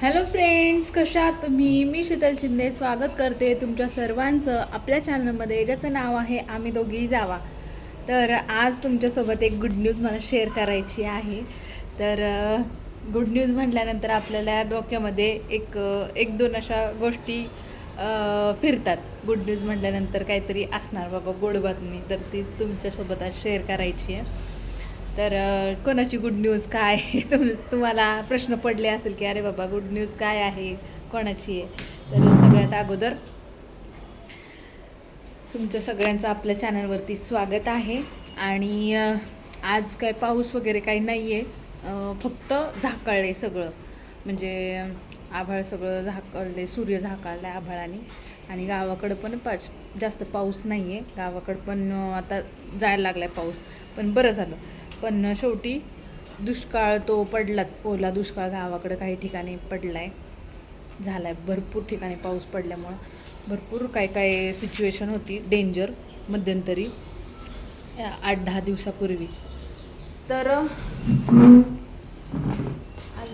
Hello friends कशा आहात तुम्ही? मी शीतल शिंदे स्वागत करते तुमच्या सर्वांचं आपल्या चॅनलमध्ये ज्याचं नाव आहे आम्ही दोघी जावा. तर आज तुमच्यासोबत एक गुड न्यूज मला शेअर करायची आहे. तर गुड न्यूज म्हटल्यानंतर आपल्याला डोक्यामध्ये एक एक दोन अशा गोष्टी फिरतात. गुड न्यूज म्हटल्यानंतर काहीतरी असणार बाबा गोड बातमी. तर ती तुमच्यासोबत आज शेअर करायची आहे. तर कोणाची गुड न्यूज काय? तुम तुम्हाला प्रश्न पडले असेल की अरे बाबा गुड न्यूज काय आहे? कोणाची आहे? तर सगळ्यात अगोदर तुमच्या सगळ्यांचं आपल्या चॅनलवरती स्वागत आहे. आणि आज काय पाऊस वगैरे काही नाही आहे फक्त झाकळले सगळं. म्हणजे आभाळ सगळं झाकळले सूर्य झाकळला आभाळाने. आणि गावाकडं पण पाच जास्त पाऊस नाही आहे गावाकडं पण आता जायला लागला आहे पाऊस. पण बरं झालं. पण शेवटी दुष्काळ तो पडलाच. ओला दुष्काळ गावाकडं काही ठिकाणी पडला आहे झाला आहे भरपूर ठिकाणी पाऊस पडल्यामुळं. भरपूर काय काय सिच्युएशन होती. डेंजर मध्यंतरी या आठ दहा दिवसापूर्वी. तर आज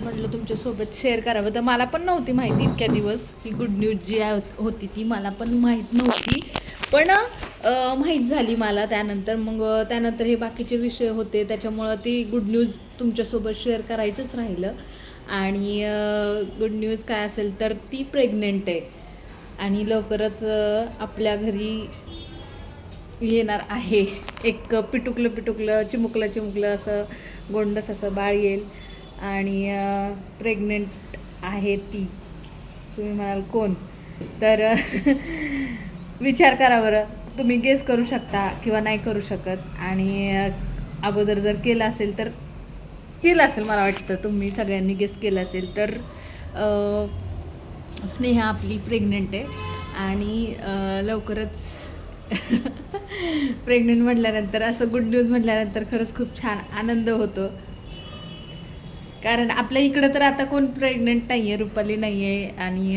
म्हटलं तुमच्यासोबत शेअर करावं. तर मला पण नव्हती माहिती इतक्या दिवस. ही गुड न्यूज जी होती ती मला पण माहीत नव्हती. पण माहीत झाली मला त्यानंतर. मग त्यानंतर हे बाकीचे विषय होते. त्याच्यामुळं ती गुड न्यूज तुमच्यासोबत शेअर करायचंच राहिलं. आणि गुड न्यूज काय असेल तर ती प्रेग्नेंट आहे. आणि लवकरच आपल्या घरी येणार आहे. एक पिटुकलं पिटुकलं चिमुकलं चिमुकलं असं गोंडस असं बाळ येईल. आणि प्रेग्नेंट आहे ती. तुम्ही म्हणाल कोण? तर विचार करा बरं. तुम्ही गेस करू शकता किंवा नाही करू शकत. आणि अगोदर जर केलं असेल तर केलं असेल मला वाटतं. तुम्ही सगळ्यांनी गेस केलं असेल तर स्नेहा आपली प्रेग्नेंट आहे. आणि लवकरच प्रेग्नंट म्हटल्यानंतर असं गुड न्यूज म्हटल्यानंतर खरंच खूप छान आनंद होतो. कारण आपल्या इकडं तर आता कोण प्रेग्नंट नाही आहे रुपाली नाही आहे आणि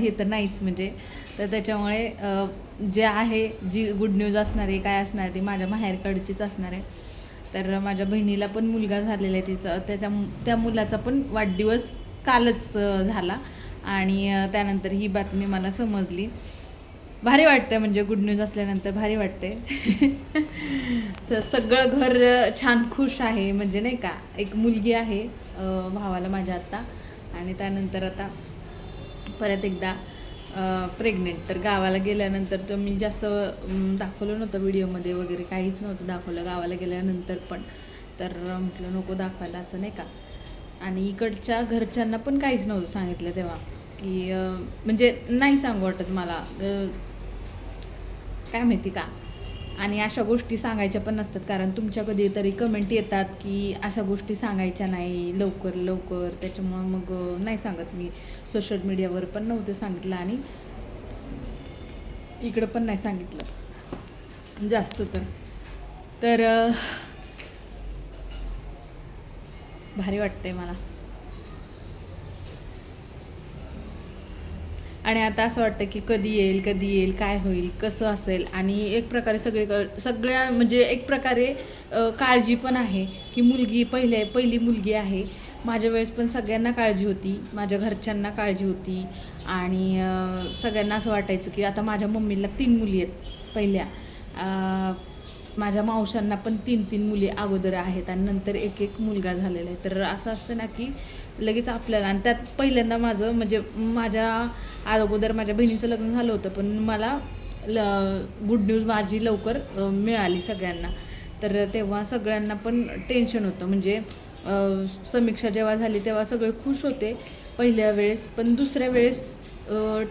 हे तर नाहीच म्हणजे. तर त्याच्यामुळे जे आहे जी गुड न्यूज असणार आहे काय असणार आहे ती माझ्या माहेरकडचीच असणार आहे. तर माझ्या बहिणीला पण मुलगा झालेला आहे तिचा. त्याच्या त्या मुलाचा पण वाढदिवस कालच झाला. आणि त्यानंतर ही बातमी मला समजली. भारी वाटतं म्हणजे गुड न्यूज असल्यानंतर भारी वाटते तर सगळं घर छान खुश आहे म्हणजे नाही का? एक मुलगी आहे. भावाला माझ्या आत्ता. आणि त्यानंतर आता परत एकदा प्रेग्नेंट तर गावाला गेल्यानंतर तर मी जास्त दाखवलं नव्हतं व्हिडिओमध्ये वगैरे. काहीच नव्हतं दाखवलं गावाला गेल्यानंतर पण. तर म्हटलं नको दाखवायला असं नाही का? आणि इकडच्या घरच्यांना पण काहीच नव्हतं सांगितलं तेव्हा. की म्हणजे नाही सांगू वाटत मला. काय माहिती का? आणि अशा गोष्टी सांगायच्या पण नसतात कारण तुमच्या कधीतरी कमेंट येतात की अशा गोष्टी सांगायच्या नाही लवकर लवकर. त्याच्यामुळं मग नाही सांगत मी. सोशल मीडियावर पण नव्हते सांगितलं आणि इकडं पण नाही सांगितलं. जास्त तर. तर भारी वाटतंय मला. आणि आता असं वाटतं की कधी येईल कधी येईल काय होईल कसं असेल? आणि एक प्रकारे सगळे सगळ्या म्हणजे एक प्रकारे काळजी पण आहे की मुलगी पहिले पहिली मुलगी आहे. माझ्या वेळेस पण सगळ्यांना काळजी होती. माझ्या घरच्यांना काळजी होती. आणि सगळ्यांना असं वाटायचं की आता माझ्या मम्मीला तीन मुली आहेत पहिल्या. माझ्या मावशांना पण तीन तीन मुली अगोदर आहेत आणि नंतर एक एक मुलगा झालेला आहे. तर असं असतं ना की लगेच आपल्याला आणि त्यात पहिल्यांदा माझं म्हणजे माझ्या अगोदर माझ्या बहिणीचं लग्न झालं होतं पण मला ल गुड न्यूज माझी लवकर मिळाली सगळ्यांना. तर तेव्हा सगळ्यांना पण टेन्शन होतं. म्हणजे समीक्षा जेव्हा झाली तेव्हा सगळे खुश होते. पहिल्या वेळेस पण दुसऱ्या वेळेस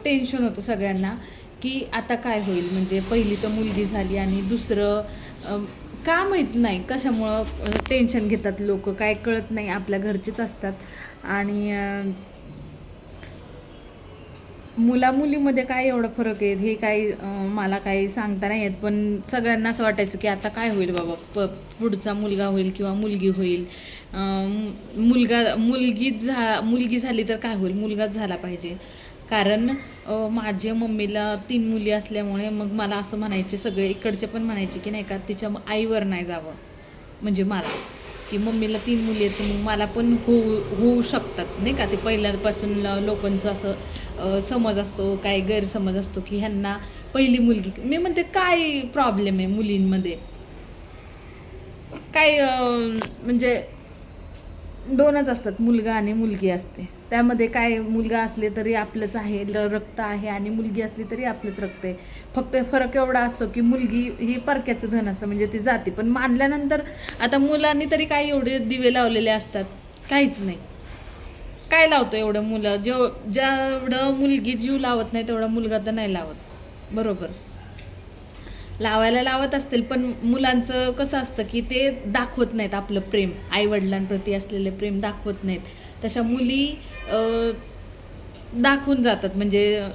टेन्शन होतं सगळ्यांना. की आता काय होईल? म्हणजे पहिली तर मुलगी झाली आणि दुसरं का माहीत नाही कशामुळं टेन्शन घेतात लोक. काय कळत नाही आपल्या घरचेच असतात. आणि मुला मुलीमध्ये काय एवढा फरक आहे? हे काही मला काही सांगता नाही येत. पण सगळ्यांना असं वाटायचं की आता काय होईल बाबा? प पुढचा मुलगा होईल किंवा मुलगी होईल? मुलगा मुलगी झा मुलगी झाली तर काय होईल? मुलगाच झाला पाहिजे. कारण माझ्या मम्मीला तीन मुली असल्यामुळे मग मला असं म्हणायचे सगळे इकडचे पण म्हणायचे की नाही का तिच्या आईवर नाही जावं. म्हणजे मला. की मम्मीला तीन मुली आहेत मग मला पण होऊ होऊ शकतात. नाही का ते पहिल्यापासून लोकांचं असं समज असतो काय गैरसमज असतो की ह्यांना पहिली मुलगी मी म्हणते काय प्रॉब्लेम आहे मुलींमध्ये? काय म्हणजे दोनच असतात मुलगा आणि मुलगी असते. त्यामध्ये काय मुलगा असले तरी आपलंच आहे रक्त आहे आणि मुलगी असली तरी आपलंच रक्त आहे. फक्त फरक एवढा असतो की मुलगी ही परक्याचं धन असतं म्हणजे ती जाते. पण मानल्यानंतर आता मुलांनी तरी काय एवढे दिवे लावलेले असतात? काहीच नाही. काय लावतो एवढं मुलं? जेव जेवढं मुलगी जीव लावत नाही तेवढा मुलगा तर नाही लावत. बरोबर. लावायला लावत असतील पण मुलांचं कसं असतं की ते दाखवत नाहीत आपलं प्रेम. आईवडिलांप्रती असलेले प्रेम दाखवत नाहीत. तशा मुली दाखवून जातात. म्हणजे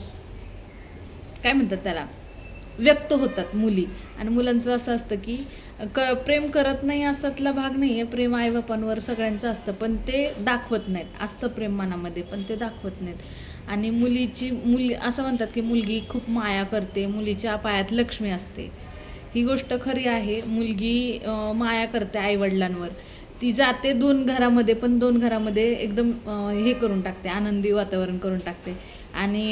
काय म्हणतात त्याला? व्यक्त होतात मुली. आणि मुलांचं असं असतं की क प्रेम करत नाही असातला भाग नाही आहे प्रेम आईबापांवर सगळ्यांचं असतं. पण ते दाखवत नाहीत. असतं प्रेम मनामध्ये पण ते दाखवत नाहीत. आणि मुलीची मुली असं म्हणतात की मुलगी खूप माया करते. मुलीच्या पायात लक्ष्मी असते. ही गोष्ट खरी आहे. मुलगी माया करते आईवडिलांवर. ती जाते दोन घरामध्ये पण दोन घरामध्ये एकदम हे करून टाकते आनंदी वातावरण करून टाकते. आणि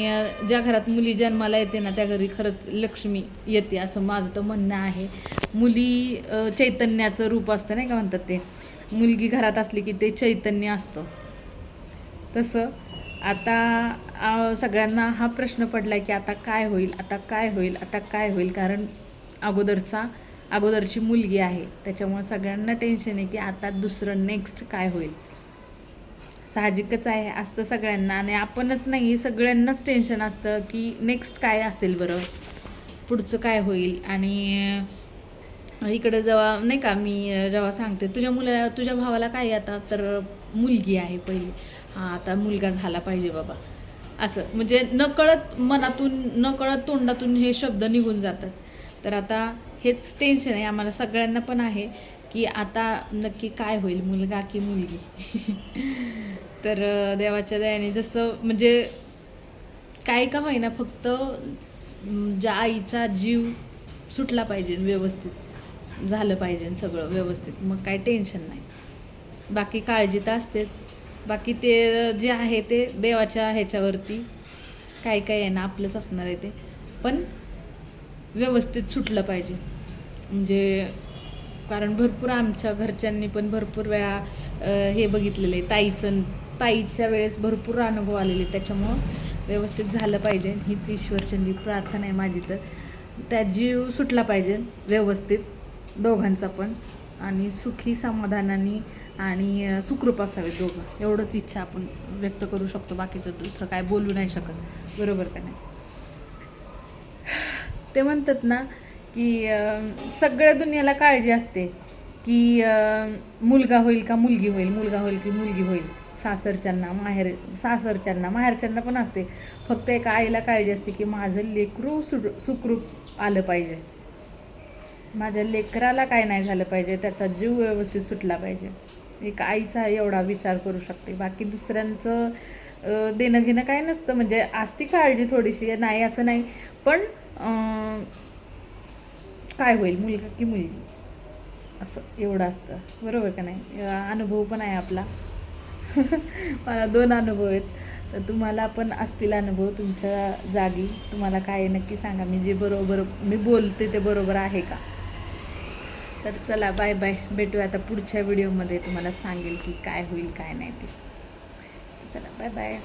ज्या घरात मुली जन्माला येते ना त्या घरी खरंच लक्ष्मी येते असं माझं तर म्हणणं आहे. मुली चैतन्याचं रूप असतं नाही का म्हणतात ते? मुलगी घरात असली की ते चैतन्य असतं. तसं आता सगळ्यांना हा प्रश्न पडला की आता काय होईल आता काय होईल आता काय होईल? कारण अगोदरचा अगोदरची मुलगी आहे. त्याच्यामुळे सगळ्यांना टेन्शन आहे की आता दुसरं नेक्स्ट काय होईल. साहजिकच आहे असतं सगळ्यांना. आणि आपणच नाही सगळ्यांनाच टेन्शन असतं की नेक्स्ट काय असेल बरं? पुढचं काय होईल? आणि इकडे जेव्हा नाही का मी जेव्हा सांगते तुझ्या मुला तुझ्या भावाला काय आता? तर मुलगी आहे पहिली. हां आता मुलगा झाला पाहिजे बाबा. असं. म्हणजे नकळत मनातून नकळत तोंडातून हे शब्द निघून जातात. तर आता हेच टेन्शन आहे. आम्हाला सगळ्यांना पण आहे की आता नक्की काय होईल मुलगा की मुलगी? तर देवाच्या दयाने जसं म्हणजे काय का होईना फक्त ज्या आईचा जीव सुटला पाहिजे व्यवस्थित झालं पाहिजे सगळं व्यवस्थित मग काय टेन्शन नाही. बाकी काळजी तर असतेच. बाकी ते जे आहे ते देवाच्या ह्याच्यावरती काय काय आहे ना आपलंच असणार आहे ते. पण व्यवस्थित सुटलं पाहिजे. म्हणजे कारण भरपूर आमच्या घरच्यांनी पण भरपूर वेळा हे बघितलेलं आहे. ताईचं ताईच्या वेळेस भरपूर अनुभव आलेले त्याच्यामुळं व्यवस्थित झालं पाहिजे. हीच ईश्वरचंदी प्रार्थना आहे माझी तर. त्या जीव सुटला पाहिजे व्यवस्थित दोघांचा पण. आणि सुखी समाधानाने आणि सुखरूप असावे दोघं. एवढंच इच्छा आपण व्यक्त करू शकतो. बाकीचं दुसरं काय बोलू नाही शकत. बरोबर का नाही? ते म्हणतात ना की सगळ्या दुनियाला काळजी असते की मुलगा होईल का मुलगी होईल मुलगा होईल की मुलगी होईल. सासरच्यांना माहेर सासरच्यांना माहेरच्यांना पण असते. फक्त एका आईला काळजी असते की माझं लेकरू सु सुखरूप आलं पाहिजे. माझ्या लेकराला काय नाही झालं पाहिजे त्याचा जीव व्यवस्थित सुटला पाहिजे. एक आईचा एवढा विचार करू शकते. बाकी दुसऱ्यांचं देणं घेणं काय नसतं. म्हणजे असती काळजी थोडीशी नाही असं नाही. पण काय होईल मुलगा की मुलगी? असं एवढं असतं. बरोबर का नाही? अनुभव पण आहे आपला. मला दोन अनुभव आहेत. तर तुम्हाला पण असतील अनुभव तुमच्या जागी. तुम्हाला काय आहे नक्की सांगा. मी जे बरोबर मी बोलते ते बरोबर आहे का? तर चला बाय बाय भेटूया आता पुढच्या व्हिडिओमध्ये तुम्हाला सांगेल की काय होईल काय नाही ते. चला बाय बाय